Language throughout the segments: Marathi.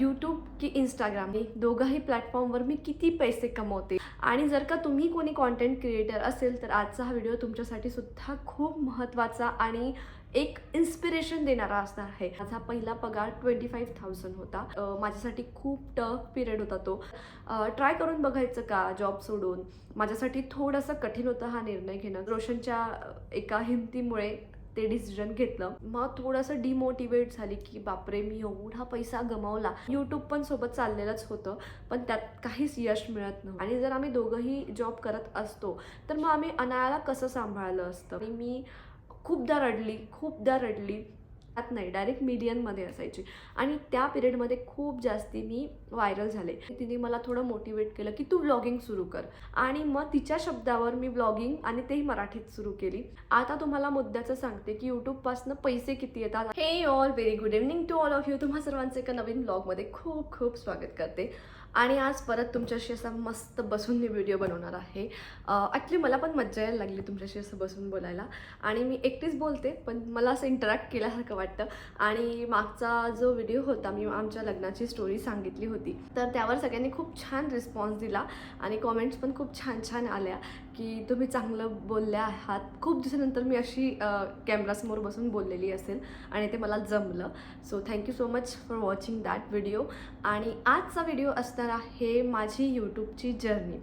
यूट्यूब की इंस्टाग्राम हे दोघंही प्लॅटफॉर्मवर मी किती पैसे कमवते? आणि जर का तुम्ही कोणी कॉन्टेंट क्रिएटर असेल तर आजचा हा व्हिडिओ तुमच्यासाठी सुद्धा खूप महत्त्वाचा आणि एक इन्स्पिरेशन देणारा असणार आहे. माझा पहिला पगार ट्वेंटी फाईव्ह थाउजंड होता माझ्यासाठी खूप टफ पिरियड होता तो. ट्राय करून बघायचं का जॉब सोडून? माझ्यासाठी थोडंसं कठीण होतं हा निर्णय घेणं. रोशनच्या एका हिमतीमुळे ते डिसिजन घेतलं. मग थोडंसं डिमोटिवेट झाली की बापरे मी एवढा पैसा गमावला. यूट्यूब पण सोबत चाललेलंच होतं पण त्यात काहीच यश मिळत नव्हतं. आणि जर आम्ही दोघंही जॉब करत असतो तर मग आम्ही अनायाला कसं सांभाळलं असतं? मी खूपदा रडली खूपदा रडली. त्यात नाही. डायरेक्ट मीडियनमध्ये असायची. आणि त्या पिरियडमध्ये खूप जास्ती मी व्हायरल झाले. तिने मला थोडं मोटिवेट केलं की तू ब्लॉगिंग सुरू कर. आणि मग तिच्या शब्दावर मी ब्लॉगिंग आणि तेही मराठीत सुरू केली. आता तुम्हाला मुद्द्याचं सांगते की यूट्यूबपासनं पैसे किती येतात. हे all very good evening to all of you तुम्हा सर्वांचे एका नवीन ब्लॉगमध्ये खूप खूप स्वागत करते. आणि आज परत तुमच्याशी असा मस्त बसून मी व्हिडिओ बनवणार आहे. ॲक्च्युली मला पण मज्जा यायला लागली तुमच्याशी असं बसून बोलायला. आणि मी एकटीच बोलते पण मला असं इंटरॅक्ट केल्यासारखं वाटतं. आणि मागचा जो व्हिडिओ होता मी आमच्या लग्नाची स्टोरी सांगितली होती. तर त्यावर सगळ्यांनी खूप छान रिस्पॉन्स दिला आणि कॉमेंट्स पण खूप छान छान आल्या. की तुम्ही चांगलं बोलल्या आहात. खूप दिवसानंतर मी अशी कॅमेरासमोर बसून बोललेली असेल आणि ते मला जमलं. So thank you so much for watching that video आणि आजचा व्हिडिओ असणार आहे माझी यूट्यूबची जर्नी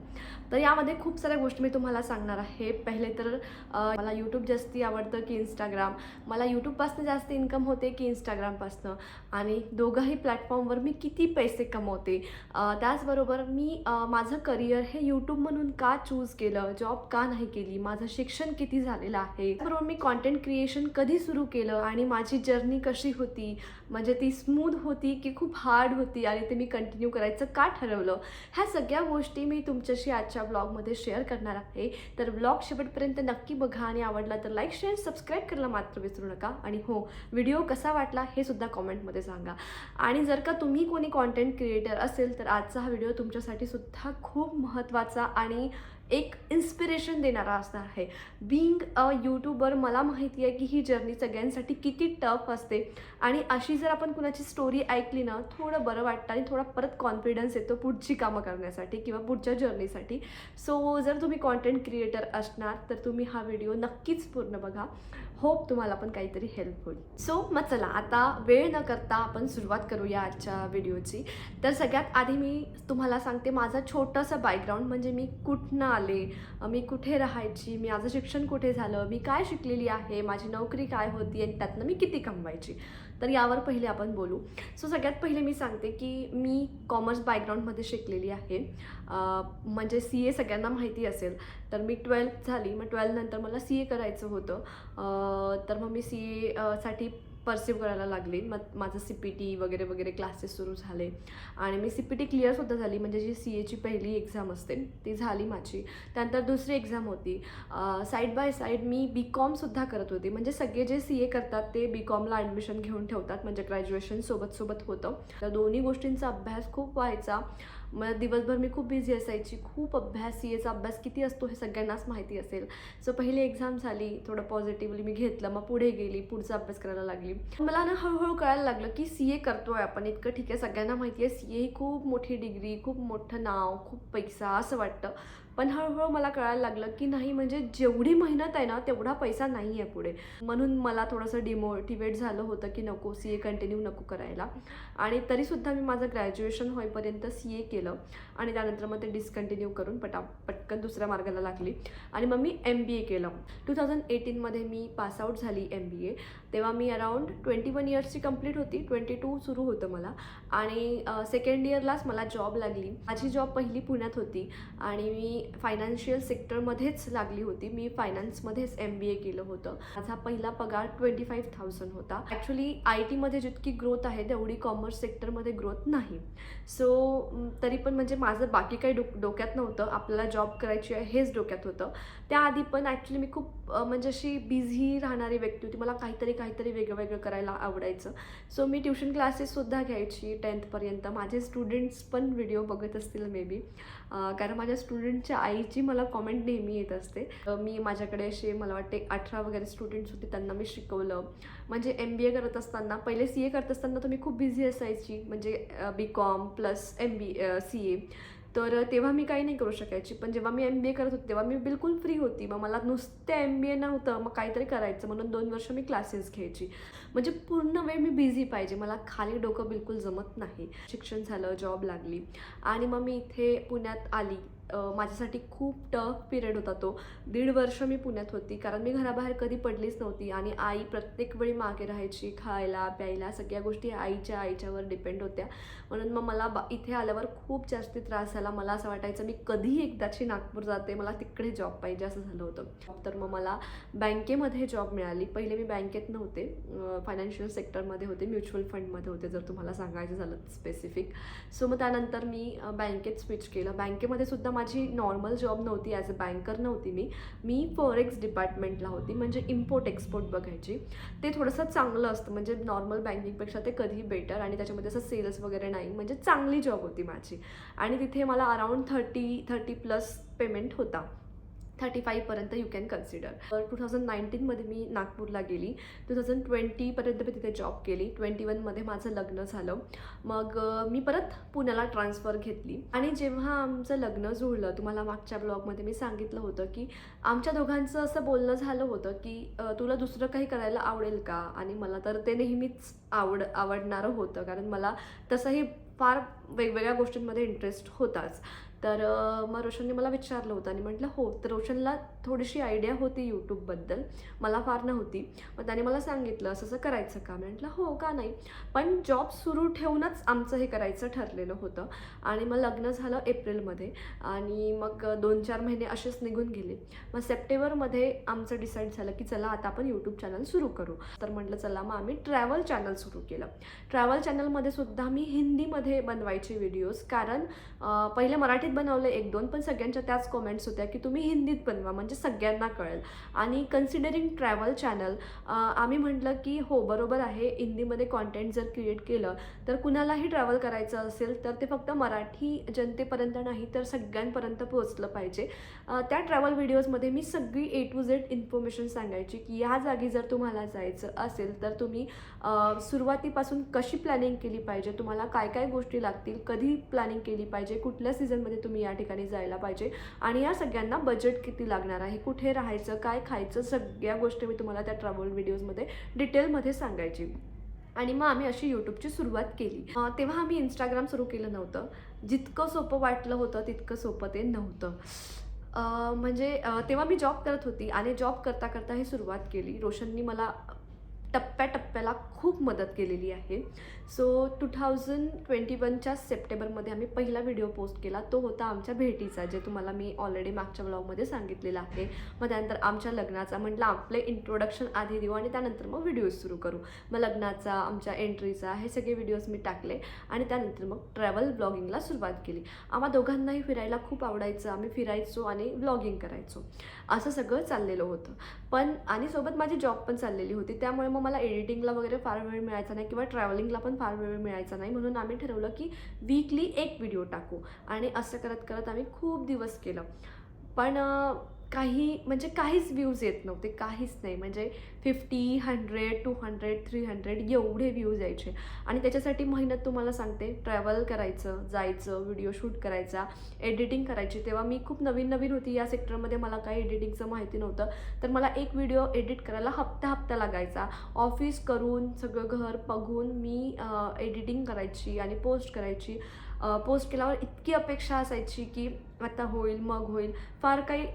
तर यामध्ये खूप साऱ्या गोष्टी मी तुम्हाला सांगणार आहे. पहिले तर मला यूट्यूब जास्ती आवडतं की इंस्टाग्राम मला यूट्यूबपासून जास्त इन्कम होते की इंस्टाग्रामपासनं आणि दोघंही प्लॅटफॉर्मवर मी किती पैसे कमवते? त्याचबरोबर मी माझं करिअर हे यूट्यूब म्हणून का चूज केलं? जॉब का नाही केली? माझं शिक्षण किती झालेलं आहे? बरोबर मी कॉन्टेंट क्रिएशन कधी सुरू केलं? आणि माझी जर्नी कशी होती? म्हणजे ती स्मूथ होती की खूप हार्ड होती? आणि ते मी कंटिन्यू करायचं का ठरवलं? ह्या सगळ्या गोष्टी मी तुमच्याशी आजच्या ब्लॉगमध्ये शेअर करणार आहे. तर ब्लॉग शेवटपर्यंत नक्की बघा आणि आवडला तर लाईक शेअर सबस्क्राईब करायला मात्र विसरू नका. आणि हो व्हिडिओ कसा वाटला हे सुद्धा कॉमेंटमध्ये सांगा. आणि जर का तुम्ही कोणी कॉन्टेंट क्रिएटर असेल तर आजचा हा व्हिडिओ तुमच्यासाठी सुद्धा खूप महत्त्वाचा आणि एक इन्स्पिरेशन देणारा असणार आहे. बिईंग अ यूट्यूबर मला माहिती आहे की ही जर्नी सगळ्यांसाठी किती टफ असते. आणि अशी जर आपण कुणाची स्टोरी ऐकली ना थोडं बरं वाटतं आणि थोडा परत कॉन्फिडन्स येतो पुढची कामं करण्यासाठी किंवा पुढच्या जर्नीसाठी सो जर तुम्ही कॉन्टेंट क्रिएटर असणार तर तुम्ही हा व्हिडिओ नक्कीच पूर्ण बघा. होप तुम्हाला पण काहीतरी हेल्प होईल. सो मग चला आता वेळ न करता आपण सुरुवात करूया आजच्या व्हिडिओची तर सगळ्यात आधी मी तुम्हाला सांगते माझं छोटंसं बॅकग्राऊंड म्हणजे मी कुठनं आले. मी कुठे राहायची? मी माझं शिक्षण कुठे झालं? मी काय शिकलेली आहे? माझी नोकरी काय होती? आणि त्यातनं मी किती कमवायची? तर यावर पहिले आपण बोलू. सो सगळ्यात पहिले मी सांगते की मी कॉमर्स बॅकग्राऊंडमध्ये शिकलेली आहे. म्हणजे सी ए सगळ्यांना माहिती असेल. तर मी ट्वेल्थ झाली. मग ट्वेल्थनंतर मला सी ए करायचं होतं. तर मग मी सी ए साठी परसिव्ह करायला लागले. मग माझं सी पी टी वगैरे वगैरे क्लासेस सुरू झाले. आणि मी सी पी टी क्लिअरसुद्धा झाली. म्हणजे जी सी एची पहिली एक्झाम असते ती झाली माझी. त्यानंतर दुसरी एक्झाम होती. साईड बाय साईड मी बी कॉमसुद्धा करत होते. म्हणजे सगळे जे सी ए करतात ते बी कॉमला ॲडमिशन घेऊन ठेवतात. म्हणजे ग्रॅज्युएशन सोबत सोबत होतं. तर दोन्ही गोष्टींचा अभ्यास खूप व्हायचा. मग दिवसभर मी खूप बिझी असायची खूप अभ्यास सी एचा अभ्यास किती असतो हे सगळ्यांनाच माहिती असेल. सो पहिली एक्झाम झाली थोडं पॉझिटिव्हली मी घेतलं मग पुढे गेली पुढचा अभ्यास करायला लागली. मला ना हळूहळू कळायला लागलं की सी ए करतोय आपण इतकं ठीक आहे सगळ्यांना माहिती आहे सी ए ही खूप मोठी डिग्री खूप मोठं नाव खूप पैसा असं वाटतं. पण हळूहळू मला कळायला लागलं की नाही म्हणजे जेवढी मेहनत आहे ना तेवढा पैसा नाही आहे पुढे. म्हणून मला थोडंसं डिमोटिवेट झालं होतं की नको सी ए कंटिन्यू नको करायला. आणि तरीसुद्धा मी माझं ग्रॅज्युएशन होईपर्यंत सी ए केलं. आणि त्यानंतर मग ते डिस्कंटिन्यू करून पटा पटकन दुसऱ्या मार्गाला लागली. आणि मग मी एम बी ए केलं. टू थाउजंड एटीनमध्ये मी पासआउट झाली एम बी ए तेव्हा मी अराऊंड ट्वेंटी वन इयर्सची कंप्लीट होती. ट्वेंटी टू सुरू होतं मला. आणि सेकंड इयरलाच मला जॉब लागली. माझी जॉब पहिली पुण्यात होती. आणि मी फायनान्शियल सेक्टरमध्येच लागली होती. मी फायनान्समध्येच एम बी ए केलं होतं. माझा पहिला पगार ट्वेंटी फाईव्ह थाउजंड होता ॲक्च्युली आय टीमध्ये जितकी ग्रोथ आहे तेवढी कॉमर्स सेक्टरमध्ये ग्रोथ नाही. सो तरी पण म्हणजे माझं बाकी काही डोक डोक्यात नव्हतं. आपल्याला जॉब करायची आहे हेच डोक्यात होतं. त्याआधी पण ॲक्च्युली मी खूप म्हणजे अशी बिझी राहणारी व्यक्ती होती. मला काहीतरी काहीतरी वेगळं वेगळं करायला आवडायचं. सो मी ट्युशन क्लासेससुद्धा घ्यायची टेन्थपर्यंत माझे स्टुडंट्स पण व्हिडिओ बघत असतील मे बी कारण माझ्या स्टुडंटच्या आईची मला कॉमेंट नेहमी येत असते. मी माझ्याकडे असे मला वाटते अठरा वगैरे स्टुडंट्स होते त्यांना मी शिकवलं. म्हणजे एम बी ए करत असताना पहिले सी ए करत असताना तर मी खूप बिझी असायची. म्हणजे B com plus M B C A तर तेव्हा मी काही नाही करू शकायची. पण जेव्हा मी एम बी ए करत होते तेव्हा मी बिलकुल फ्री होती. मग मला नुसतं एम बी ए नव्हतं. मग काहीतरी करायचं. म्हणून दोन वर्ष मी क्लासेस घ्यायची. म्हणजे पूर्ण वेळ मी बिझी पाहिजे. मला खाली डोकं बिलकुल जमत नाही. शिक्षण झालं जॉब लागली. आणि मग मी इथे पुण्यात आली. माझ्यासाठी खूप टफ पिरियड होता तो. दीड वर्ष मी पुण्यात होती कारण मी घराबाहेर कधी पडलीच नव्हती. आणि आई प्रत्येक वेळी मागे राहायची खायला प्यायला सगळ्या गोष्टी आईच्या आईच्यावर डिपेंड होत्या. म्हणून मग मला बा इथे आल्यावर खूप जास्त त्रास झाला. मला असं वाटायचं मी कधी एकदाची नागपूर जाते मला तिकडे जॉब पाहिजे असं झालं होतं. तर मग मला बँकेमध्ये जॉब मिळाली. पहिले मी बँकेत नव्हते फायनान्शियल सेक्टरमध्ये होते म्युच्युअल फंडमध्ये होते जर तुम्हाला सांगायचं झालं स्पेसिफिक सो मग त्यानंतर मी बँकेत स्विच केलं. बँकेमध्ये सुद्धा माझी नॉर्मल जॉब नव्हती ॲज अ बँकर नव्हती मी. मी फॉरेक्स डिपार्टमेंटला होती म्हणजे इम्पोर्ट एक्सपोर्ट बघायची. ते थोडंसं चांगलं असतं म्हणजे नॉर्मल बँकिंगपेक्षा ते कधीही बेटर आणि त्याच्यामध्ये असं सेल्स वगैरे नाही म्हणजे चांगली जॉब होती माझी. आणि तिथे मला around thirty thirty plus payment होता. Thirty फाईव्हपर्यंत you can consider two thousand नाईन्टीनमध्ये मी नागपूरला गेली. टू थाउजंड ट्वेंटीपर्यंत मी तिथे जॉब केली. ट्वेंटी वनमध्ये माझं लग्न झालं. मग मी परत पुण्याला ट्रान्सफर घेतली. आणि जेव्हा आमचं लग्न जुळलं तुम्हाला मागच्या ब्लॉगमध्ये मी सांगितलं होतं की आमच्या दोघांचं असं बोलणं झालं होतं की तुला दुसरं काही करायला आवडेल का? आणि मला तर ते नेहमीच आवड आवडणारं होतं. कारण मला तसंही फार वेगवेगळ्या गोष्टींमध्ये इंटरेस्ट होताच. तर मग रोशनने मला विचारलं होतं आणि म्हटलं हो तर रोशनला थोडीशी आयडिया होती यूट्यूबबद्दल. मला फार नव्हती. मग त्याने मला सांगितलं असं असं करायचं का? मी म्हटलं हो का नाही. पण जॉब सुरू ठेवूनच आमचं हे करायचं ठरलेलं होतं. आणि मग लग्न झालं एप्रिलमध्ये. आणि मग दोन चार महिने असेच निघून गेले. मग सप्टेंबरमध्ये आमचं डिसाईड झालं की चला आता आपण यूट्यूब चॅनल सुरू करू. तर म्हटलं चला मग आम्ही ट्रॅव्हल चॅनल सुरू केलं. ट्रॅव्हल चॅनलमध्ये सुद्धा मी हिंदीमध्ये बनवायचे व्हिडिओज. कारण पहिले मराठीत बनवले एक दोन पण सगळ्यांच्या त्याच कॉमेंट्स होत्या की तुम्ही हिंदीत बनवा. म्हणजे म्हणजे सगळ्यांना कळेल. आणि कन्सिडरिंग ट्रॅव्हल चॅनल आम्ही म्हटलं की हो बरोबर आहे हिंदीमध्ये कॉन्टेंट जर क्रिएट केलं तर कुणालाही ट्रॅव्हल करायचं असेल तर ते फक्त मराठी जनतेपर्यंत नाही तर सगळ्यांपर्यंत पोहोचलं पाहिजे. त्या ट्रॅव्हल व्हिडिओजमध्ये मी सगळी ए टू झेड इन्फॉर्मेशन सांगायची की या जागी जर तुम्हाला जायचं असेल तर तुम्ही सुरुवातीपासून कशी प्लॅनिंग केली पाहिजे? तुम्हाला काय काय गोष्टी लागतील? कधी प्लॅनिंग केली पाहिजे? कुठल्या सीझनमध्ये तुम्ही या ठिकाणी जायला पाहिजे? आणि या सगळ्यांना बजेट किती लागणार आहे? कुठे राहायचं? काय खायचं? सगळ्या गोष्टी मी तुम्हाला त्या ट्रॅव्हल व्हिडिओजमध्ये डिटेलमध्ये सांगायची. आणि मग आम्ही अशी यूट्यूबची सुरुवात केली. तेव्हा आम्ही इंस्टाग्राम सुरू केलं नव्हतं. जितकं सोपं वाटलं होतं तितकं सोपं ते नव्हतं. म्हणजे तेव्हा मी जॉब करत होती आणि जॉब करता करता ही सुरुवात केली. रोशननी मला टप्प्याटप्प्याला खूप मदत केलेली आहे. सो टू थाउजंड ट्वेंटी वनच्या सप्टेंबरमध्ये आम्ही पहिला व्हिडिओ पोस्ट केला. तो होता आमच्या भेटीचा जे तुम्हाला मी ऑलरेडी मागच्या ब्लॉगमध्ये सांगितलेलं आहे. मग त्यानंतर आमच्या लग्नाचा म्हटलं आपले इंट्रोडक्शन आधी देऊ आणि त्यानंतर मग व्हिडिओज सुरू करू. मग लग्नाचा आमच्या एंट्रीचा हे सगळे व्हिडिओज मी टाकले आणि त्यानंतर मग ट्रॅव्हल ब्लॉगिंगला सुरुवात केली. आम्हा दोघांनाही फिरायला खूप आवडायचं. आम्ही फिरायचो आणि ब्लॉगिंग करायचो. असं सगळं चाललेलं होतं. पण आणि सोबत माझी जॉब पण चाललेली होती. त्यामुळे मग मला एडिटिंगला वगैरे फार वेळ मिळायचा नाही किंवा ट्रॅव्हलिंगला पण फार वेळ मिळायचा नाही. म्हणून आम्ही ठरवलं की वीकली एक व्हिडिओ टाकू. आणि असं करत करत आम्ही खूप दिवस केलं. पण काही म्हणजे काहीच व्ह्यूज येत नव्हते काहीच नाही. म्हणजे fifty hundred two hundred three hundred एवढे व्ह्यूज यायचे. आणि त्याच्यासाठी मेहनत तुम्हाला सांगते ट्रॅव्हल करायचं जायचं व्हिडिओ शूट करायचा एडिटिंग करायची. तेव्हा मी खूप नवीन नवीन होती. या सेक्टरमध्ये मला काही एडिटिंगचं माहिती नव्हतं. तर मला एक व्हिडिओ एडिट करायला हप्ता हप्ता लागायचा. ऑफिस करून सगळं घर बघून मी एडिटिंग करायची आणि पोस्ट करायची. पोस्ट केल्यावर इतकी अपेक्षा असायची की आता होईल मग होईल. फार काही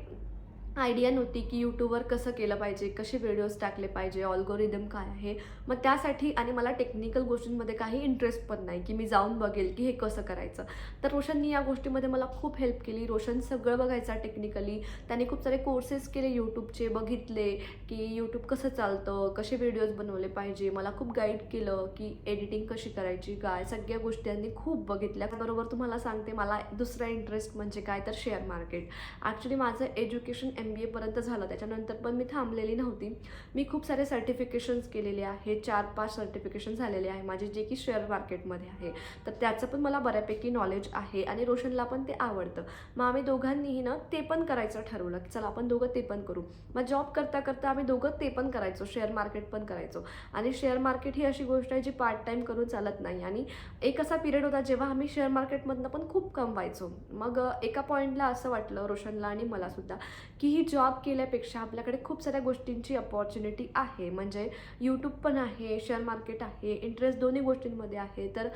आयडिया नव्हती की यूट्यूबवर कसं केलं पाहिजे कसे व्हिडिओज टाकले पाहिजे ऑल्गोरिदम काय आहे. मग त्यासाठी आणि मला टेक्निकल गोष्टींमध्ये काही इंटरेस्ट पण नाही की मी जाऊन बघेल की हे कसं करायचं. तर रोशननी या गोष्टीमध्ये मला खूप हेल्प केली. रोशन सगळं बघायचा टेक्निकली त्याने खूप सारे कोर्सेस केले यूट्यूबचे बघितले की यूट्यूब कसं चालतं कसे व्हिडिओज बनवले पाहिजे. मला खूप गाईड केलं की एडिटिंग कशी करायची काय. सगळ्या गोष्टी त्यांनी खूप बघितल्या. बरोबर तुम्हाला सांगते मला दुसरा इंटरेस्ट म्हणजे काय तर शेअर मार्केट ॲक्च्युली माझं एज्युकेशन एम एम बी एपर्यंत झालं. त्याच्यानंतर पण मी थांबलेली नव्हती. मी खूप सारे सर्टिफिकेशन्स केलेले आहे. चार पाच सर्टिफिकेशन झालेले आहे माझे जे की शेअर मार्केटमध्ये आहे. तर त्याचं पण मला बऱ्यापैकी नॉलेज आहे आणि रोशनला पण ते आवडतं. मग आम्ही दोघांनीही ना ते पण करायचं ठरवलं. की चला आपण दोघं ते पण करू. मग जॉब करता करता आम्ही दोघं ते पण करायचो. शेअर मार्केट पण करायचो. आणि शेअर मार्केट ही अशी गोष्ट आहे जी पार्ट टाईम करून चालत नाही. आणि एक असा पिरियड होता जेव्हा आम्ही शेअर मार्केटमधनं पण खूप कमवायचो. मग एका पॉईंटला असं वाटलं रोशनला आणि मला सुद्धा की ही जॉब केल्यापेक्षा आपल्याकडे खूप साऱ्या गोष्टींची अपॉर्च्युनिटी आहे. म्हणजे यूट्यूब पण आहे शेअर मार्केट आहे इंटरेस्ट दोन्ही गोष्टींमध्ये आहे. तर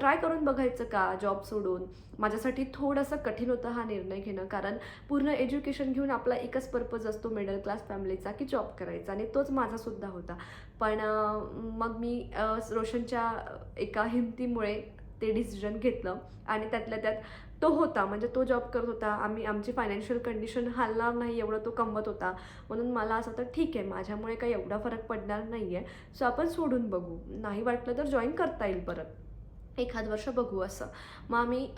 ट्राय करून बघायचं का जॉब सोडून? माझ्यासाठी थोडंसं कठीण होतं हा निर्णय घेणं कारण पूर्ण एज्युकेशन घेऊन आपला एकच पर्पज असतो मिडल क्लास फॅमिलीचा की जॉब करायचा. आणि तोच माझासुद्धा होता. पण मग मी रोशनच्या एका हिमतीमुळे ते डिसिजन घेतलं. आणि त्यातल्या त्यात तो होता म्हणजे तो जॉब करत होता. आम्ही आमची फायनान्शियल कंडिशन हलणार नाही एवढं तो कमवत होता. म्हणून मला असं तर ठीक आहे माझ्यामुळे काही एवढा फरक पडणार नाही आहे सो आपण सोडून बघू. नाही वाटलं तर जॉईन करता येईल परत. एखाद वर्ष बघू असं. मग आम्ही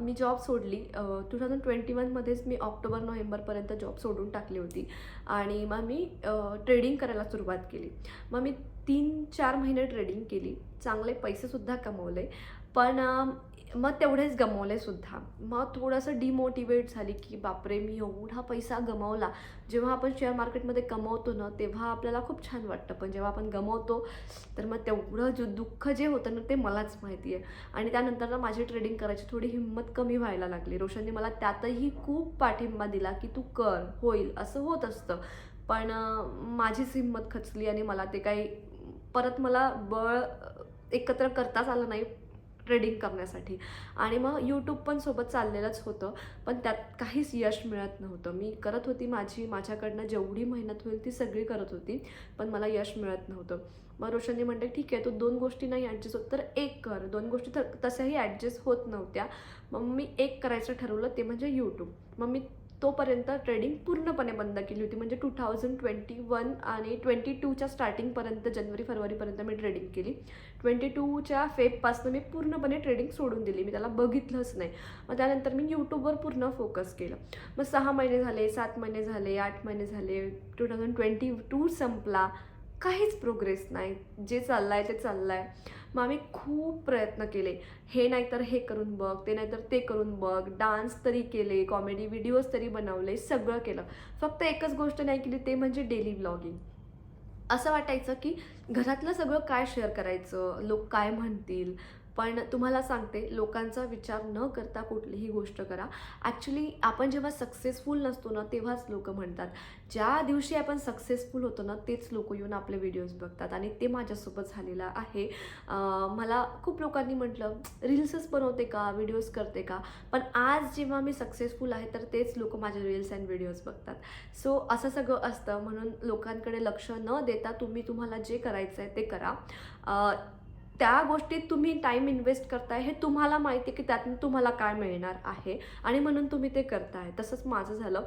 मी जॉब सोडली. टू थाउजंड ट्वेंटी वनमध्येच मी ऑक्टोबर नोव्हेंबरपर्यंत जॉब सोडून टाकली होती. आणि मग मी ट्रेडिंग करायला सुरुवात केली. मग मी तीन चार महिने ट्रेडिंग केली. चांगले पैसेसुद्धा कमवले. पण मग तेवढेच गमवले सुद्धा. मग थोडंसं डिमोटिवेट झाली की बापरे मी एवढा पैसा गमावला. जेव्हा आपण शेअर मार्केटमध्ये कमवतो ना तेव्हा आपल्याला खूप छान वाटतं. पण जेव्हा आपण गमवतो तर मग तेवढं जो दुःख जे होतं ना ते मलाच माहिती आहे. आणि त्यानंतर ना माझी ट्रेडिंग करायची थोडी हिंमत कमी व्हायला लागली. रोशनने मला त्यातही खूप पाठिंबा दिला की तू कर होईल असं होत असतं. पण माझीच हिंमत खचली आणि मला ते काही परत मला बळ एकत्र करताच आलं नाही. ट्रेडिंग करण्यासाठी. आणि मग यूट्यूब पण सोबत चाललेलंच होतं पण त्यात काहीच यश मिळत नव्हतं. मी करत होती माझी माझ्याकडनं जेवढी मेहनत होईल ती सगळी करत होती पण मला यश मिळत नव्हतं. मग रोशनने म्हणते ठीक आहे तू दोन गोष्टी नाही ॲडजस्ट होत तर एक कर. दोन गोष्टी तर तशाही ॲडजस्ट होत नव्हत्या. मग मी एक करायचं ठरवलं ते म्हणजे यूट्यूब मग मी तोपर्यंत ट्रेडिंग पूर्णपणे बंद केली होती. म्हणजे टू थाउजंड ट्वेंटी वन आणि ट्वेंटी टूच्या स्टार्टिंगपर्यंत जानेवारी फरवरीपर्यंत मी ट्रेडिंग केली. ट्वेंटी टूच्या फेबपासून मी पूर्णपणे ट्रेडिंग सोडून दिली. मी त्याला बघितलंच नाही. मग त्यानंतर मी यूट्यूबवर पूर्ण फोकस केलं. मग सहा महिने झाले सात महिने झाले आठ महिने झाले टू थाउजंड ट्वेंटी टू संपला. काहीच प्रोग्रेस नाही. जे चाललं आहे ते चाललं आहे मग आम्ही खूप प्रयत्न केले. हे नाहीतर हे करून बघ ते नाहीतर ते करून बघ डान्स तरी केले कॉमेडी व्हिडिओज तरी बनवले सगळं केलं. फक्त एकच गोष्ट नाही केली ते म्हणजे डेली ब्लॉगिंग असं वाटायचं की घरातलं सगळं काय शेअर करायचं? लोक काय म्हणतील? पण तुम्हाला सांगते लोकांचा विचार न करता कुठलीही गोष्ट करा. ॲक्च्युली आपण जेव्हा सक्सेसफुल नसतो ना तेव्हाच लोक म्हणतात. ज्या दिवशी आपण सक्सेसफुल होतो ना तेच लोक येऊन आपले व्हिडिओज बघतात. आणि ते माझ्यासोबत झालेलं आहे. मला खूप लोकांनी म्हटलं रील्सच बनवते का? व्हिडिओज करते का? पण आज जेव्हा मी सक्सेसफुल आहे तर तेच लोक माझे रील्स अँड व्हिडिओज बघतात. सो असं सगळं असतं. म्हणून लोकांकडे लक्ष न देता तुम्ही तुम्हाला जे करायचं आहे ते करा. त्या गोष्टीत तुम्ही टाईम इन्व्हेस्ट करताय हे तुम्हाला माहिती आहे की त्यातून तुम्हाला काय मिळणार आहे आणि म्हणून तुम्ही ते करताय. तसंच माझं झालं.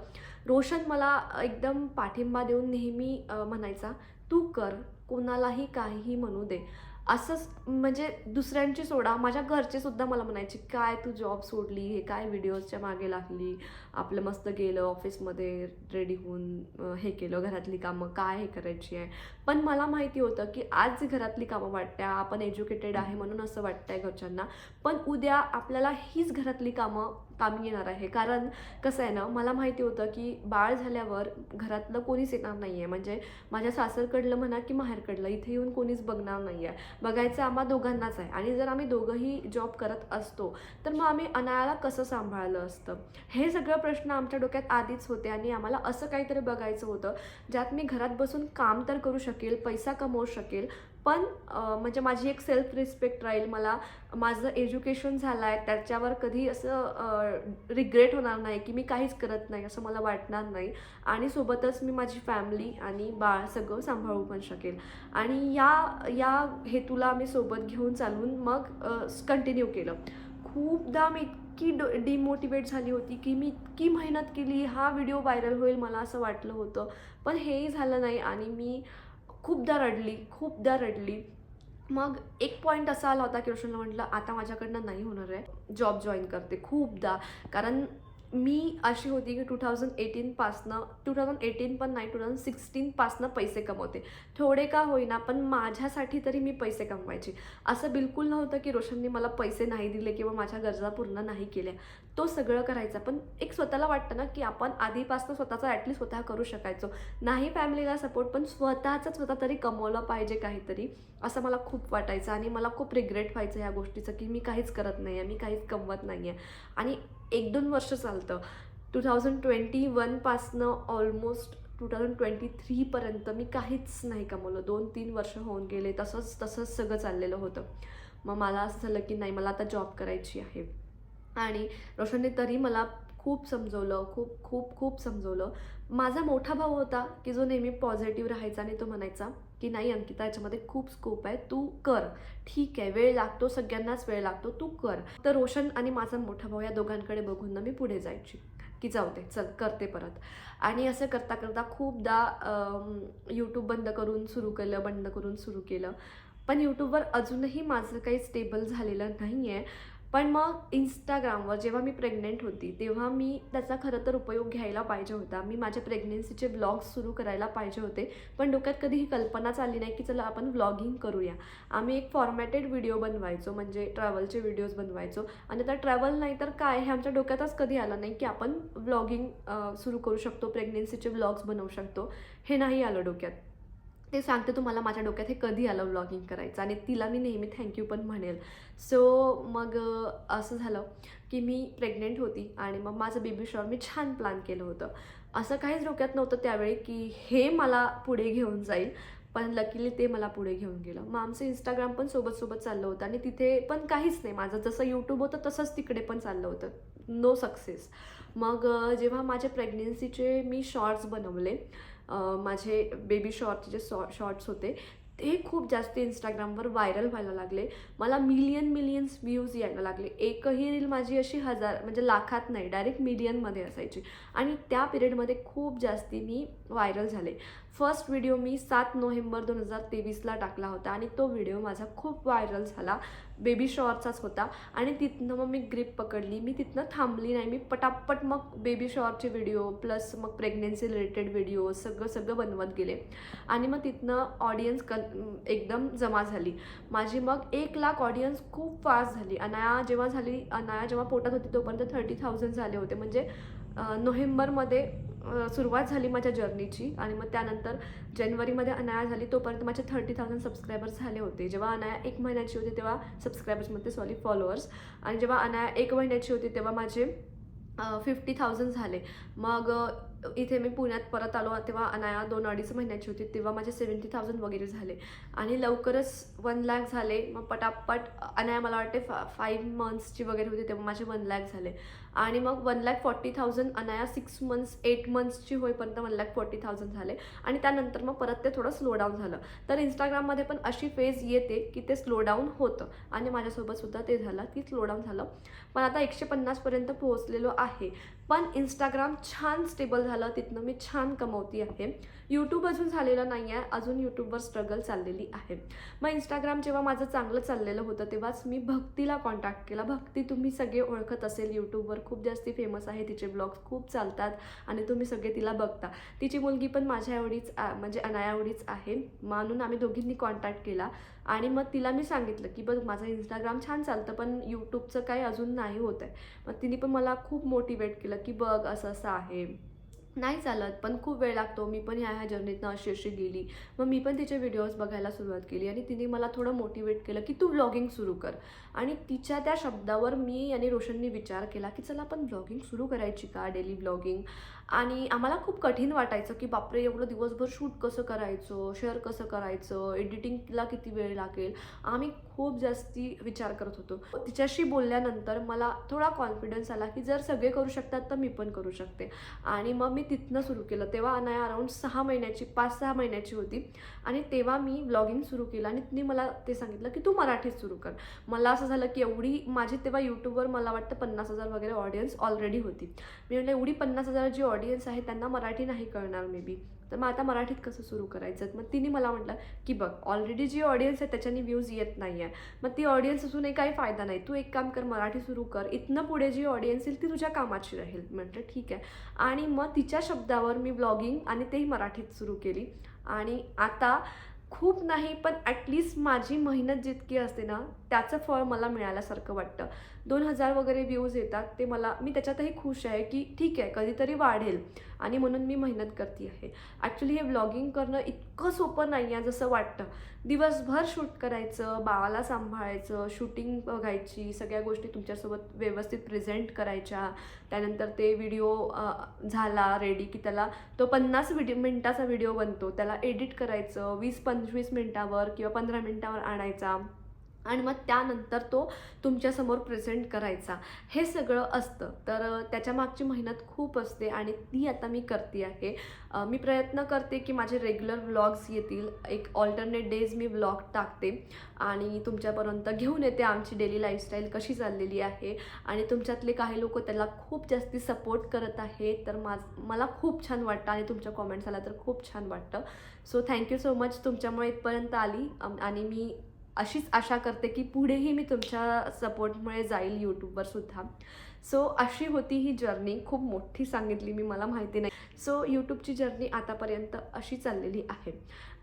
रोशन मला एकदम पाठिंबा देऊन नेहमी म्हणायचा तू कर कोणालाही काहीही म्हणू दे. असंच म्हणजे दुसऱ्यांची सोडा. माझ्या घरचे सुद्धा मला म्हणायचे काय तू जॉब सोडली? हे काय व्हिडिओजच्या मागे लागली? आपलं मस्त गेलं ऑफिसमध्ये रेडी होऊन हे केलं घरातली कामं काय हे करायची आहे? पण मला माहिती होतं की आज घरातली कामं वाटत्या आपण एज्युकेटेड आहे म्हणून असं वाटतंय घरच्यांना पण उद्या आपल्याला हीच घरातली कामं कामी येणार आहे. कारण कसं आहे ना मला माहिती होतं की बाळ झाल्यावर घरातलं कोणीच येणार नाही आहे म्हणजे माझ्या सासरकडलं म्हणा की माहेरकडलं इथे येऊन कोणीच बघणार नाही आहे बघायचं आम्हा दोघांनाच आहे. आणि जर आम्ही दोघंही जॉब करत असतो तर मग आम्ही अनायाला कसं सांभाळलं असतं? हे सगळं प्रश्न आमच्या डोक्यात आधीच होते आणि आम्हाला असं काहीतरी बघायचं होतं. ज्यात मी घरात बसून काम तर करू शकेल पैसा कमवू शकेल. पण म्हणजे माझी एक सेल्फ रिस्पेक्ट राहील. मला माझं एज्युकेशन झालं आहे त्याच्यावर कधी असं रिग्रेट होणार नाही की मी काहीच करत नाही असं मला वाटणार नाही. आणि सोबतच मी माझी फॅमिली आणि बाळ सगळं सांभाळू पण शकेल. आणि या या हेतूला मी सोबत घेऊन चालून मग कंटिन्यू केलं. खूपदा मी इतकी ड डिमोटिवेट झाली होती की मी इतकी मेहनत केली. हा व्हिडिओ व्हायरल होईल मला असं वाटलं होतं. पण हेही झालं नाही आणि मी खूपदा रडली खूपदा रडली. मग एक पॉईंट असा आला होता की रोशनला म्हटलं आता माझ्याकडनं नाही होणार आहे जॉब जॉईन करते खूपदा. कारण मी अशी होती की टू थाउजंड एटीनपासनं टू थाउजंड एटीन पण नाही टू थाउजंड सिक्स्टीनपासनं पैसे कमवते. थोडे का होईना पण माझ्यासाठी तरी मी पैसे कमवायचे. असं बिलकुल नव्हतं की रोशनने मला पैसे नाही दिले किंवा माझ्या गरजा पूर्ण नाही केल्या. तो सगळं करायचा. पण एक स्वतःला वाटतं ना की आपण आधीपासून स्वतःचा ॲटलीस्ट स्वतः करू शकायचो. नाही फॅमिलीला सपोर्ट पण स्वतःचं स्वतः तरी कमवलं पाहिजे काहीतरी असं मला खूप वाटायचं. आणि मला खूप रिग्रेट व्हायचं ह्या गोष्टीचं की मी काहीच करत नाही आहे मी काहीच कमवत नाही आहे आणि एक दोन वर्ष चालतं. टू थाउजंड ट्वेंटी वनपासनं ऑलमोस्ट टू थाउजंड ट्वेंटी थ्रीपर्यंत मी काहीच नाही कमवलं. दोन तीन वर्ष होऊन गेले तसंच तसंच सगळं चाललेलं होतं. मग मला असं झालं की नाही मला आता जॉब करायची आहे. आणि रोशनने तरी मला खूप समजवलं खूप खूप खूप समजवलं. माझा मोठा भाऊ होता की जो नेहमी पॉझिटिव्ह राहायचा आणि तो म्हणायचा की नाही अंकिता याच्यामध्ये खूप स्कोप आहे. तू कर. ठीक आहे वेळ लागतो सगळ्यांनाच वेळ लागतो. तू कर. तर रोशन आणि माझा मोठा भाऊ या दोघांकडे बघून ना मी पुढे जायची. की जाऊ दे चल करते परत. आणि असं करता करता खूपदा यूट्यूब बंद करून सुरू केलं बंद करून सुरू केलं. पण यूट्यूबवर अजूनही माझं काही स्टेबल झालेलं नाही आहे पण मग इंस्टाग्रामवर जेव्हा मी प्रेग्नेंट होती तेव्हा मी त्याचा खरं तर उपयोग घ्यायला पाहिजे होता. मी माझ्या प्रेग्नेन्सीचे ब्लॉग्स सुरू करायला पाहिजे होते. पण डोक्यात कधी ही कल्पनाच आली नाही की चला आपण व्लॉगिंग करूया. आम्ही एक फॉर्मॅटेड व्हिडिओ बनवायचो म्हणजे ट्रॅव्हलचे व्हिडिओज बनवायचो. आणि आता ट्रॅव्हल नाही तर काय? हे आमच्या डोक्यातच कधी आलं नाही की आपण व्लॉगिंग सुरू करू शकतो प्रेग्नेन्सीचे ब्लॉग्स बनवू शकतो. हे नाही आलं डोक्यात. ते सांगते तुम्हाला माझ्या डोक्यात हे कधी आलं व्लॉगिंग करायचं आणि तिला मी नेहमी थँक्यू पण म्हणेल. सो मग असं झालं की मी प्रेग्नेंट होती आणि मग माझं बेबी शॉवर मी छान प्लॅन केलं होतं. असं काहीच डोक्यात नव्हतं त्यावेळी की हे मला पुढे घेऊन जाईल पण लकीली ते मला पुढे घेऊन गेलं. मग आमचं इंस्टाग्राम पण सोबत सोबत चाललं होतं आणि तिथे पण काहीच नाही. माझं जसं यूट्यूब होतं तसंच तिकडे पण चाललं होतं. नो सक्सेस मग जेव्हा माझ्या प्रेग्नेन्सीचे मी शॉर्ट्स बनवले माझे बेबी शॉर्टचे जे शॉ शॉर्ट्स होते. ते खूप जास्त इंस्टाग्रामवर व्हायरल व्हायला लागले. मला मिलियन मिलियन्स व्ह्यूज यायला लागले. एकही रील माझी अशी हजार म्हणजे लाखात नाही डायरेक्ट मिलियनमध्ये असायची. आणि त्या पिरियडमध्ये खूप जास्ती मी व्हायरल झाले. फर्स्ट व्हिडिओ मी सात नोव्हेंबर दोन हजार तेवीसला टाकला होता आणि तो व्हिडिओ माझा खूप व्हायरल झाला. बेबी शॉअरचाच होता. आणि तिथनं मग मी ग्रीप पकडली. मी तिथनं थांबली नाही. मी पटापट मग बेबी शॉवरचे व्हिडिओ प्लस मग प्रेग्नेन्सी रिलेटेड व्हिडिओ सगळं सगळं बनवत गेले. आणि मग तिथनं ऑडियन्स क एकदम जमा झाली. माझी मग एक लाख ऑडियन्स खूप फास्ट झाली. अनाया जेव्हा झाली अनाया जेव्हा पोटात होती तोपर्यंत थर्टी थाउजंड झाले होते. म्हणजे नोव्हेंबरमध्ये सुरुवात झाली माझ्या जर्नीची आणि मग त्यानंतर जानेवारीमध्ये अनाया झाली तोपर्यंत माझे थर्टी थाउजंड सबस्क्रायबर्स झाले होते. जेव्हा अनाया एक महिन्याची होती तेव्हा सबस्क्रायबर्समध्ये सॉरी फॉलोअर्स आणि जेव्हा अनाया एक महिन्याची होती तेव्हा माझे फिफ्टी थाउजंड झाले. मग इथे मी पुण्यात परत आलो तेव्हा अनाया दोन अडीच महिन्याची होती तेव्हा माझे सेवन्टी थाउजंड वगैरे झाले. आणि लवकरच वन लॅक झाले. मग पटापट अनाया मला वाटते फा फाईव्ह मंथ्सची वगैरे होती तेव्हा माझे वन लॅक झाले. आणि मग one lakh forty thousand Anaya six months eight मंथ्सची होईपर्यंत वन लॅक फॉर्टी थाउजंड झाले. आणि त्यानंतर मग परत ते थोडं स्लो डाऊन झालं. तर इंस्टाग्राममध्ये पण अशी फेज येते की ते स्लो डाऊन होतं. आणि माझ्यासोबत सुद्धा ते झालं की स्लो डाऊन झालं. पण आता एकशे पन्नासपर्यंत पोहोचलेलो आहे. पण इंस्टाग्राम छान स्टेबल झालं. तिथनं मी छान कमवती आहे. यूट्यूब अजून झालेलं नाही आहे अजून यूट्यूबवर स्ट्रगल चाललेली आहे. मग इंस्टाग्राम जेव्हा माझं चांगलं चाललेलं होतं तेव्हाच मी भक्तीला कॉन्टॅक्ट केला. भक्ती तुम्ही सगळे ओळखत असेल यूट्यूबवर खूप जास्ती फेमस आहे तिचे ब्लॉग्स खूप चालतात आणि तुम्ही सगळे तिला बघता. तिची मुलगी पण माझ्या एवढीच म्हणजे अनायावडीच आहे. म्हणून आम्ही दोघींनी कॉन्टॅक्ट केला आणि मग तिला मी सांगितलं की बघ माझं इंस्टाग्राम छान चालतं पण यूट्यूबचं काही अजून नाही होत आहे मग तिने पण मला खूप मोटिवेट केलं की बघ असं असं आहे. नाही चालत पण खूप वेळ लागतो. मी पण ह्या ह्या जर्नीतनं अशी अशी गेली. मग मी पण तिचे व्हिडिओज बघायला सुरुवात केली आणि तिने मला थोडं मोटिवेट केलं की तू व्लॉगिंग सुरू कर. आणि तिच्या त्या शब्दावर मी आणि रोशननी विचार केला की चला आपण ब्लॉगिंग सुरू करायची का? डेली ब्लॉगिंग आणि आम्हाला खूप कठीण वाटायचं की बापरे एवढं दिवसभर शूट कसं करायचं शेअर कसं करायचं एडिटिंगला किती वेळ लागेल? आम्ही खूप जास्ती विचार करत होतो. तिच्याशी बोलल्यानंतर मला थोडा कॉन्फिडन्स आला की जर सगळे करू शकतात तर मी पण करू शकते. आणि मग मी तिथनं सुरू केलं. तेव्हा अनाया अराऊंड सहा महिन्याची पाच सहा महिन्याची होती. आणि तेव्हा मी ब्लॉगिंग सुरू केलं आणि तिने मला ते सांगितलं की तू मराठीत सुरू कर. मला असं झालं की एवढी माझी तेव्हा यूट्यूबवर मला वाटतं पन्नास हजार वगैरे ऑडियन्स ऑलरेडी होती. मी म्हटलं एवढी पन्नास हजार जी ऑडियन्स आहे त्यांना मराठी नाही कळणार मे बी तर मग आता मराठीत कसं सुरू करायचं? मग तिने मला म्हटलं की बघ ऑलरेडी जी ऑडियन्स आहे त्याच्यानी व्ह्यूज येत नाही आहे मग ती ऑडियन्स असूनही काही फायदा नाही. तू एक काम कर मराठी सुरू कर. इथनं पुढे जी ऑडियन्स येईल ती तुझ्या कामाची राहील. म्हटलं ठीक आहे. आणि मग तिच्या शब्दावर मी ब्लॉगिंग आणि तेही मराठीत सुरू केली. आणि आता खूप नाही पण ॲटलिस्ट माझी मेहनत जितकी असते ना त्याचं फळ मला मिळाल्यासारखं वाटतं. दोन हजार वगैरे व्ह्यूज येतात ते मला मी त्याच्यातही खुश आहे की ठीक आहे कधीतरी वाढेल. आणि म्हणून मी मेहनत करते आहे. ॲक्च्युली हे ब्लॉगिंग करणं इतकं सोपं नाही आहे जसं वाटतं. दिवसभर शूट करायचं बाळाला सांभाळायचं शूटिंग बघायची सगळ्या गोष्टी तुमच्यासोबत व्यवस्थित प्रेझेंट करायच्या. त्यानंतर ते व्हिडिओ झाला रेडी की त्याला तो पन्नास व्हिडिओ मिनटाचा व्हिडिओ बनतो. त्याला एडिट करायचं वीस पंचवीस मिनटावर किंवा पंधरा मिनटावर आणायचा. आणि मग त्यानंतर तो तुमच्यासमोर प्रेझेंट करायचा. हे सगळं असतं. तर त्याच्या मागची मेहनत खूप असते आणि ती आता मी करते आहे. मी प्रयत्न करते की माझे रेग्युलर व्लॉग्स येतील. एक ऑल्टरनेट डेज मी व्लॉग टाकते आणि तुमच्यापर्यंत घेऊन येते आमची डेली लाईफस्टाईल कशी चाललेली आहे. आणि तुमच्यातले काही लोक त्याला खूप जास्ती सपोर्ट करत आहे. तर माझ मला खूप छान वाटतं आणि तुमच्या कॉमेंट्स आला तर खूप छान वाटतं. सो थँक्यू सो मच तुमच्यामुळे इथपर्यंत आली. आणि मी अशीच आशा करते की पुढेही मी तुमच्या सपोर्टमुळे जाईल यूट्यूबवर सुद्धा. सो अशी होती ही जर्नी खूप मोठी सांगितली मी मला माहिती नाही. सो यूट्यूबची जर्नी आतापर्यंत अशी चाललेली आहे.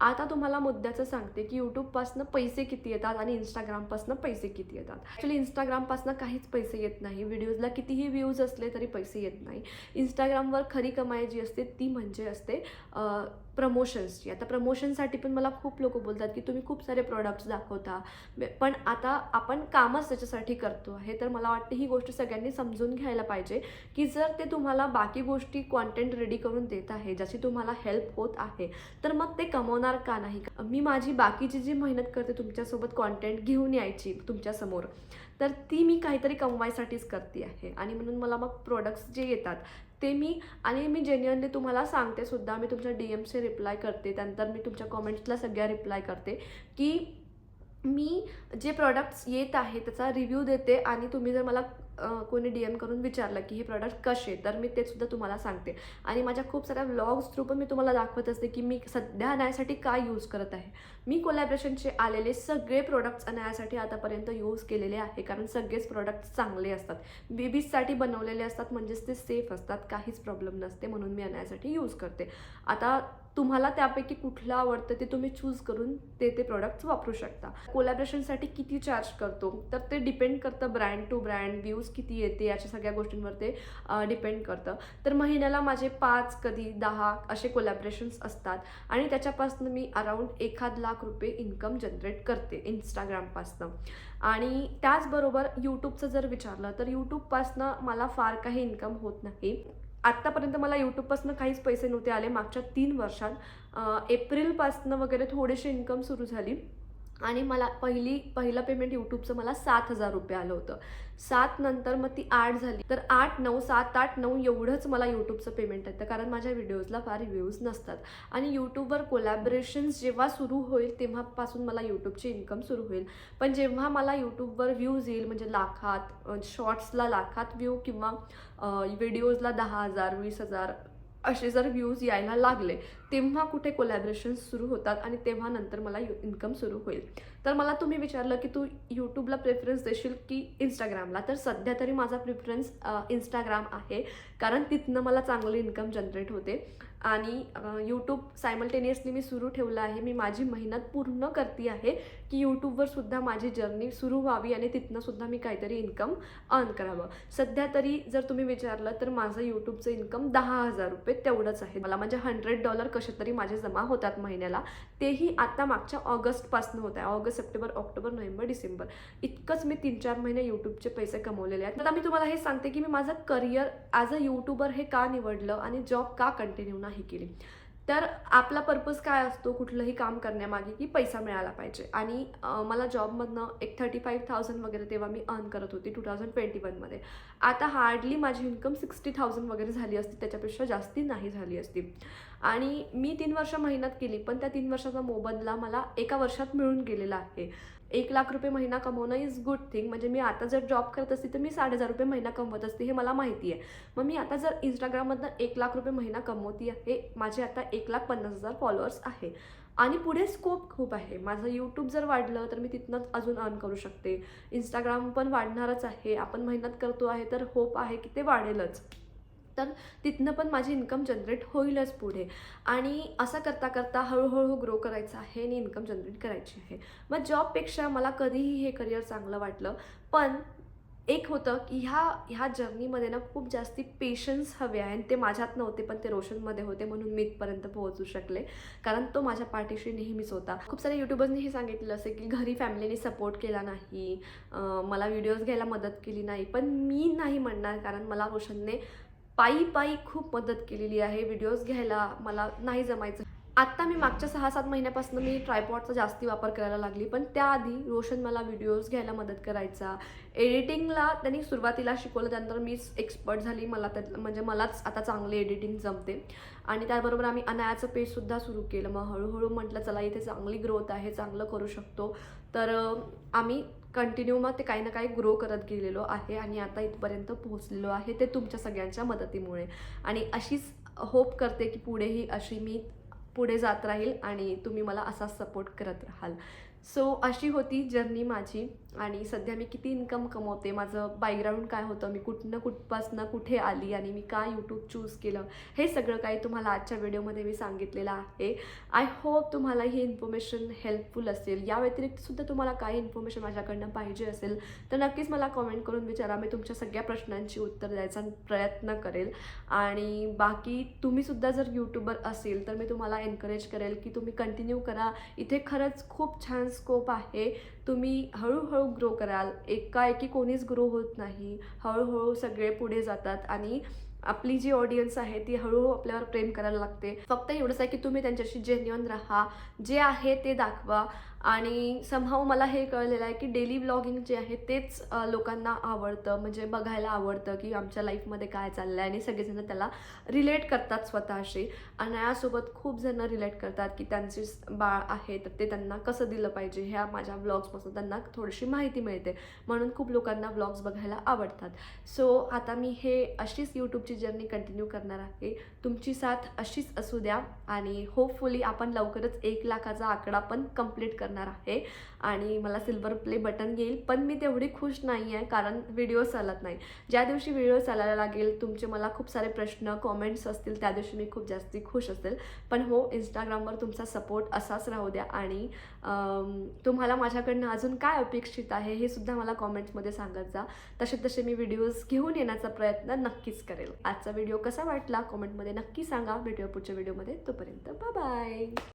आता तुम्हाला मुद्द्याचं सांगते की यूट्यूबपासनं पैसे किती येतात आणि इंस्टाग्रामपासनं पैसे किती येतात. ॲक्च्युली इंस्टाग्रामपासनं काहीच पैसे येत नाही. व्हिडिओजला कितीही व्ह्यूज असले तरी पैसे येत नाही. इंस्टाग्रामवर खरी कमाई जी असते ती म्हणजे असते प्रमोशन्सची आता प्रमोशनसाठी पण मला खूप लोक बोलतात की तुम्ही खूप सारे प्रोडक्ट्स दाखवता. पण आता आपण कामच त्याच्यासाठी करतो. आहे तर मला वाटते ही गोष्ट सगळ्यांनी समजून घ्यायला पाहिजे की जर ते तुम्हाला बाकी गोष्टी कॉन्टेंट रेडी करून देत आहे ज्याची तुम्हाला हेल्प होत आहे तर मग ते कमवणार का नाही? मी माझी बाकीची जी मेहनत करते तुमच्यासोबत कॉन्टेंट घेऊन यायची तुमच्यासमोर तर ती मी काहीतरी कमवायसाठीच करते आहे. आणि म्हणून मला मग प्रोडक्ट्स जे येतात ते मी आणि मी जेन्युअनली तुम्हाला सांगते सुद्धा मी तुमच्या डी एमचे रिप्लाय करते त्यानंतर मी तुमच्या कॉमेंट्सला सगळ्या रिप्लाय करते की मी जे प्रॉडक्ट्स येत आहे त्याचा रिव्ह्यू देते आणि तुम्ही जर मला कोणी डी एम करून विचारलं की हे प्रॉडक्ट कसे तर मी ते सुद्धा तुम्हाला सांगते. आणि माझ्या खूप साऱ्या व्लॉग्स थ्रू पण मी तुम्हाला दाखवत असते की मी सध्या न्यायसाठी काय यूज करत आहे. मी कोलॅबरेशनचे आलेले सगळे प्रोडक्ट्स आणण्यासाठी आतापर्यंत यूज केलेले आहे कारण सगळेच प्रोडक्ट्स चांगले असतात. बेबीजसाठी बनवलेले असतात म्हणजेच ते सेफ असतात काहीच प्रॉब्लेम नसते म्हणून मी आणण्यासाठी यूज करते. आता तुम्हाला त्यापैकी कुठलं आवडतं ते तुम्ही चूज करून ते ते प्रोडक्ट्स वापरू शकता. कोलॅबरेशनसाठी किती चार्ज करतो? तर ते डिपेंड करतं ब्रँड टू ब्रँड व्ह्यूज किती येते याच्या सगळ्या गोष्टींवर ते डिपेंड करतं. तर महिन्याला माझे पाच कधी दहा असे कोलॅबरेशन्स असतात. आणि त्याच्यापासून मी अराऊंड एखाद लाख रुपये इन्कम जनरेट करते इंस्टाग्रामपासनं आणि त्याचबरोबर यूट्यूबचं जर विचारलं तर यूट्यूबपासनं मला फार काही इन्कम होत नाही. आत्तापर्यंत मला यूट्यूबपासून काहीच पैसे नव्हते आले. मागच्या तीन वर्षात एप्रिलपासनं वगैरे थोडीशी इन्कम सुरू झाली. आणि मला पहिली पहिलं पेमेंट यूट्यूबचं मला सात हजार रुपये आलं होतं. सात नंतर मग ती आठ झाली. तर आठ नऊ सात आठ नऊ एवढंच मला यूट्यूबचं पेमेंट येतं. कारण माझ्या व्हिडिओजला फार व्ह्यूज नसतात. आणि यूट्यूबवर कोलॅबरेशन्स जेव्हा सुरू होईल तेव्हापासून मला यूट्यूबची इन्कम सुरू होईल. पण जेव्हा मला यूट्यूबवर व्ह्यूज येईल म्हणजे लाखात शॉर्ट्सला लाखात व्ह्यू किंवा व्हिडिओजला दहा हजार वीस हजार असे जर व्ह्यूज यायला लागले तेव्हा कुठे कोलॅबरेशन्स सुरू होतात आणि तेव्हा नंतर मला इन्कम सुरू होईल. तर मला तुम्ही विचारलं की तू यूट्यूबला प्रेफरन्स देशील की इंस्टाग्रामला तर सध्या तरी माझा प्रिफरन्स इंस्टाग्राम आहे. कारण तिथनं मला चांगलं इन्कम जनरेट होते. आणि यूट्यूब सायमल्टेनियसली मी सुरू ठेवलं आहे. मी माझी मेहनत पूर्ण करते आहे की यूट्यूबवर सुद्धा माझी जर्नी सुरू व्हावी आणि तिथनं सुद्धा मी काहीतरी इन्कम अर्न करावं. सध्या तरी जर तुम्ही विचारलं तर माझं यूट्यूबचं इन्कम दहा हजार रुपये तेवढंच आहे. मला म्हणजे हंड्रेड डॉलर कसे तरी माझे जमा होतात महिन्याला. तेही आता मागच्या ऑगस्टपासून होत आहे August September October November December. इतकंच मी तीन चार महिने यूट्यूबचे पैसे कमवलेले आहेत. आता मी तुम्हाला हे सांगते की मी माझं करिअर ॲज अ यूट्यूबर हे का निवडलं आणि जॉब का कंटिन्यू नाही केली? तर आपला पर्पज काय असतो? कुठलंही काम करण्यामागे की पैसा मिळाला पाहिजे. आणि मला जॉबमधनं एक थर्टी फाईव्ह थाउजंड वगैरे तेव्हा मी अर्न करत होती टू थाउजंड ट्वेंटी वनमध्ये आता हार्डली माझी इन्कम सिक्स्टी थाउजंड वगैरे झाली असती. त्याच्यापेक्षा जास्ती नाही झाली असती. आणि मी तीन वर्ष मेहनत केली पण त्या तीन वर्षाचा मोबदला मला एका वर्षात मिळून गेलेला आहे. एक लाख रुपये महिना कमवणं इज गुड थिंग म्हणजे मी आता जर जॉब करत असते तर मी साडे हजार रुपये महिना कमवत असते हे मला माहिती आहे. मग मी आता जर इंस्टाग्राममधनं एक लाख रुपये महिना कमवती आहे माझे आता एक लाख पन्नास हजार फॉलोअर्स आहे. आणि पुढे स्कोप खूप आहे. माझं यूट्यूब जर वाढलं तर मी तिथनं अजून अर्न करू शकते. इंस्टाग्राम पण वाढणारच आहे. आपण मेहनत करतो आहे तर होप आहे की ते वाढेलच. तर तिथनं पण माझी इन्कम जनरेट होईलच पुढे. आणि असं करता करता हळूहळू ग्रो करायचं आहे आणि इन्कम जनरेट करायची आहे. मग जॉबपेक्षा मला कधीही हे करिअर चांगलं वाटलं पण एक होतं की ह्या ह्या जर्नीमध्ये ना खूप जास्ती पेशन्स हवे आहे. आणि ते माझ्यात नव्हते पण ते रोशनमध्ये होते म्हणून मी इथपर्यंत पोहोचू शकले. कारण तो माझ्या पाठीशी नेहमीच होता. खूप साऱ्या युट्यूबर्सनी हे सांगितलं असेल की घरी फॅमिलीने सपोर्ट केला नाही. मला व्हिडिओज घ्यायला मदत केली नाही. पण मी नाही म्हणणार कारण मला रोशनने पायी पायी खूप मदत केलेली आहे व्हिडिओज घ्यायला मला नाही जमायचं. आत्ता मी मागच्या सहा सात महिन्यापासून मी ट्रायपॉडचा जास्ती वापर करायला लागली पण त्याआधी रोशन मला व्हिडिओज घ्यायला मदत करायचा. एडिटिंगला त्यांनी सुरुवातीला शिकवलं त्यानंतर मीच एक्सपर्ट झाली मला त्यात म्हणजे मलाच आता चांगले एडिटिंग जमते. आणि त्याबरोबर आम्ही अनायाचं पेजसुद्धा सुरू केलं. मग हळूहळू म्हटलं चला इथे चांगली ग्रोथ आहे चांगलं करू शकतो. तर आम्ही कंटिन्यू मग ते काही ना काही ग्रो करत गेलेलो आहे आणि आता इथपर्यंत पोहोचलेलो आहे ते तुमच्या सगळ्यांच्या मदतीमुळे. आणि अशीच होप करते की पुढेही अशी मी पुढे जात राहील आणि तुम्ही मला असाच सपोर्ट करत राहाल. सो अशी होती जर्नी माझी. आणि सध्या मी किती इन्कम कमवते माझं बॅकग्राऊंड काय होतं मी कुठनं कुठपासनं कुठे आली आणि मी काय यूट्यूब चूज केलं हे सगळं काही तुम्हाला आजच्या व्हिडिओमध्ये मी सांगितलेलं आहे. आय होप तुम्हाला ही इन्फॉर्मेशन हेल्पफुल असेल. या व्यतिरिक्त सुद्धा तुम्हाला काही इन्फॉर्मेशन माझ्याकडनं पाहिजे असेल तर नक्कीच मला कॉमेंट करून विचारा. मी तुमच्या सगळ्या प्रश्नांची उत्तर द्यायचा प्रयत्न करेल. आणि बाकी तुम्हीसुद्धा जर यूट्यूबर असेल तर मी तुम्हाला एनकरेज करेल की तुम्ही कंटिन्यू करा. इथे खरंच खूप छान स्कोप आहे तुम्ही हळूहळू ग्रो कराल. एकाएकी कोणीच ग्रो होत नाही. हळूहळू सगळे पुढे जातात आणि आपली जी ऑडियन्स आहे ती हळूहळू आपल्यावर प्रेम करायला लागते. फक्त एवढंच आहे की तुम्ही त्यांच्याशी जेन्युअन राहा. जे आहे ते दाखवा. आणि समहाव मला हे कळलेलं आहे की डेली ब्लॉगिंग जे आहे तेच लोकांना आवडतं. म्हणजे बघायला आवडतं की आमच्या लाईफमध्ये काय चाललं आहे आणि सगळेजण त्याला रिलेट करतात स्वतःशी. आणि यासोबत खूप जण रिलेट करतात की त्यांचे बाळ आहे तर ते त्यांना कसं दिलं पाहिजे ह्या माझ्या ब्लॉग्सपासून त्यांना थोडीशी माहिती मिळते. म्हणून खूप लोकांना ब्लॉग्स बघायला आवडतात. सो आता मी हे अशीच यूट्यूबची जर्नी कंटिन्यू करणार आहे. तुमची साथ अशीच असू द्या आणि होपफुली आपण लवकरच एक लाखाचा आकडा पण कंप्लीट करणार आहे. आणि मला सिल्वर प्ले बटन येईल पण मी तेवढी खुश नाही आहे कारण व्हिडिओ चालत नाही. ज्या दिवशी व्हिडिओ चालायला लागेल तुमचे मला खूप सारे प्रश्न कॉमेंट्स असतील त्या दिवशी मी खूप जास्ती खुश असेल. पण हो इंस्टाग्रामवर तुमचा सपोर्ट असाच राहू द्या. आणि तुम्हाला माझ्याकडनं अजून काय अपेक्षित आहे हे सुद्धा मला कॉमेंट्समध्ये सांगत जा. तसे तसे मी व्हिडिओज घेऊन येण्याचा प्रयत्न नक्कीच करेल. आजचा व्हिडिओ कसा वाटला कॉमेंटमध्ये नक्की सांगा. भेटूया पुढच्या व्हिडिओमध्ये तोपर्यंत बाय